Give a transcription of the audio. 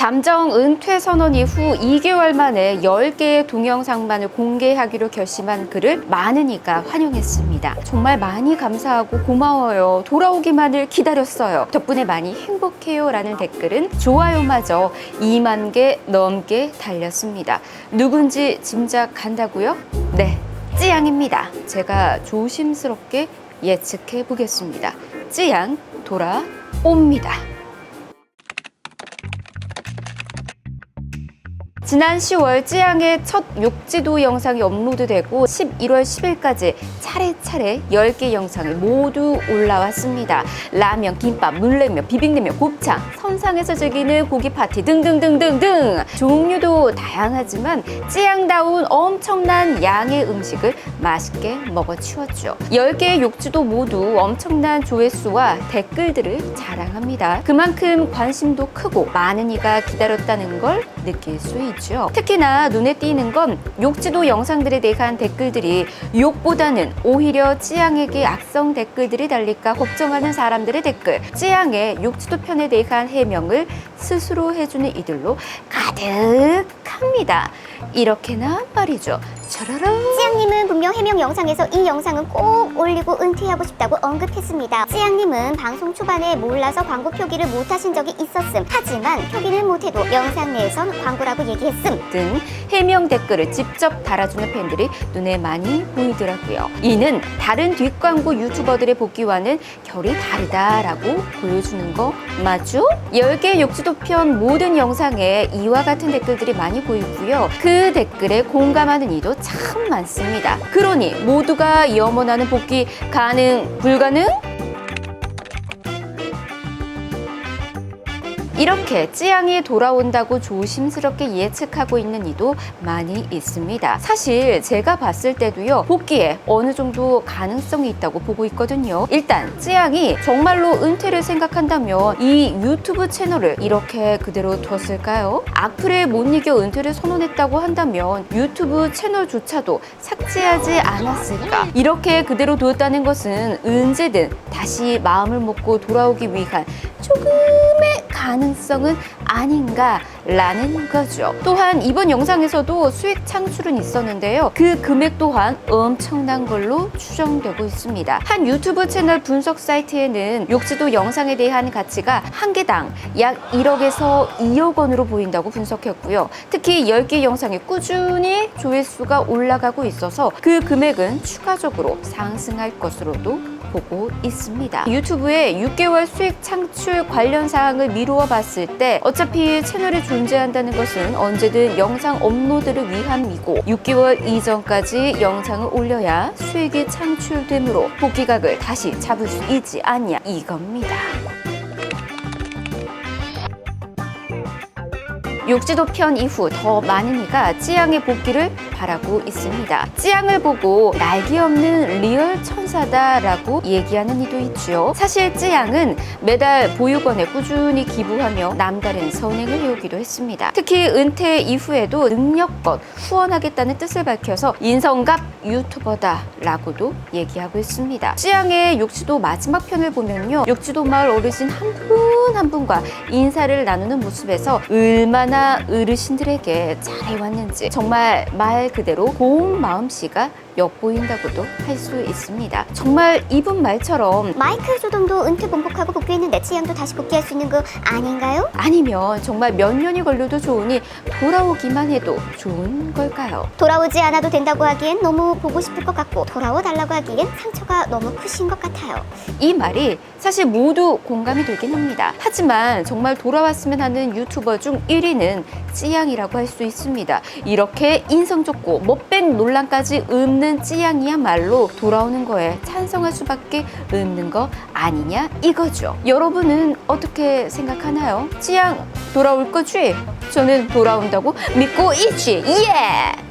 잠정 은퇴 선언 이후 2개월 만에 10개의 동영상만을 공개하기로 결심한 그를 이가 환영했습니다. 정말 많이 감사하고 고마워요. 돌아오기만을 기다렸어요. 덕분에 많이 행복해요. 라는 댓글은 좋아요마저 2만 개 넘게 달렸습니다. 누군지 짐작간다고요? 네, 찌양입니다. 제가 조심스럽게 예측해 보겠습니다. 찌양 돌아옵니다. 지난 10월 찌양의 첫 욕지도 영상이 업로드되고 11월 10일까지 차례차례 10개 영상이 모두 올라왔습니다. 라면, 김밥, 물냉면, 비빔냉면, 곱창, 선상에서 즐기는 고기 파티 등등등등등 종류도 다양하지만 찌양다운 엄청난 양의 음식을 맛있게 먹어 치웠죠. 10개의 욕지도 모두 엄청난 조회수와 댓글들을 자랑합니다. 그만큼 관심도 크고 많은 이가 기다렸다는 걸 느낄 수 있죠. 특히나 눈에 띄는 건 욕지도 영상들에 대한 댓글들이 욕보다는 오히려 찌양에게 악성 댓글들이 달릴까 걱정하는 사람들의 댓글, 찌양의 욕지도 편에 대한 해명을 스스로 해주는 이들로 가득합니다. 이렇게나 말이죠. 저러렁. 찌양님은 분명 해명 영상에서 이 영상은 꼭 올리고 은퇴하고 싶다고 언급했습니다. 찌양님은 방송 초반에 몰라서 광고 표기를 못하신 적이 있었음. 하지만 표기는 못해도 영상 내에선 광고라고 얘기했음. 등 해명 댓글을 직접 달아주는 팬들이 눈에 많이 보이더라고요. 이는 다른 뒷광고 유튜버들의 복귀와는 결이 다르다라고 보여주는 거 맞죠? 10개 욕지도 편 모든 영상에 이와 같은 댓글들이 많이 보이고요. 그 댓글에 공감하는 이도 참 많습니다. 그러니 모두가 염원하는 복귀 가능, 불가능? 이렇게 찌양이 돌아온다고 조심스럽게 예측하고 있는 이도 많이 있습니다. 사실 제가 봤을 때도요, 복귀에 어느 정도 가능성이 있다고 보고 있거든요. 일단, 찌양이 정말로 은퇴를 생각한다면 이 유튜브 채널을 이렇게 그대로 뒀을까요? 악플에 못 이겨 은퇴를 선언했다고 한다면 유튜브 채널조차도 삭제하지 않았을까? 이렇게 그대로 두었다는 것은 언제든 다시 마음을 먹고 돌아오기 위한 조금의 가능성은 아닌가 라는 거죠. 또한 이번 영상에서도 수익 창출은 있었는데요. 그 금액 또한 엄청난 걸로 추정되고 있습니다. 한 유튜브 채널 분석 사이트에는 욕지도 영상에 대한 가치가 한 개당 약 1억에서 2억 원으로 보인다고 분석했고요. 특히 10개 영상이 꾸준히 조회수가 올라가고 있어서 그 금액은 추가적으로 상승할 것으로도 보고 있습니다. 유튜브의 6개월 수익 창출 관련 사항을 미루어 봤을 때 어차피 채널이 존재한다는 것은 언제든 영상 업로드를 위함이고 6개월 이전까지 영상을 올려야 수익이 창출되므로 복귀각을 다시 잡을 수 있지 않냐 이겁니다. 욕지도 편 이후 더 많은 이가 찌양의 복귀를 바라고 있습니다. 찌양을 보고 날개 없는 리얼 천사다라고 얘기하는 이도 있죠. 사실 찌양은 매달 보육원에 꾸준히 기부하며 남다른 선행을 해오기도 했습니다. 특히 은퇴 이후에도 능력껏 후원하겠다는 뜻을 밝혀서 인성갑 유튜버다라고도 얘기하고 있습니다. 찌양의 욕지도 마지막 편을 보면요. 욕지도 마을 어르신 한 분 한 분과 인사를 나누는 모습에서 얼마나 어르신들에게 잘해왔는지 정말 말 그대로 고운 마음씨가 엿보인다고도 할 수 있습니다. 정말 이분 말처럼 마이클 조던도 은퇴 번복하고 복귀했는데 찌양도 다시 복귀할 수 있는 거 아닌가요? 아니면 정말 몇 년이 걸려도 좋으니 돌아오기만 해도 좋은 걸까요? 돌아오지 않아도 된다고 하기엔 너무 보고 싶을 것 같고 돌아와 달라고 하기엔 상처가 너무 크신 것 같아요. 이 말이 사실 모두 공감이 되긴 합니다. 하지만 정말 돌아왔으면 하는 유튜버 중 1위는 찌양이라고 할 수 있습니다. 이렇게 인성 좋고 못된 논란까지 없는 찌양이야말로 돌아오는 거에 찬성할 수밖에 없는 거 아니냐 이거죠. 여러분은 어떻게 생각하나요? 찌양 돌아올 거지? 저는 돌아온다고 믿고 있지. 예!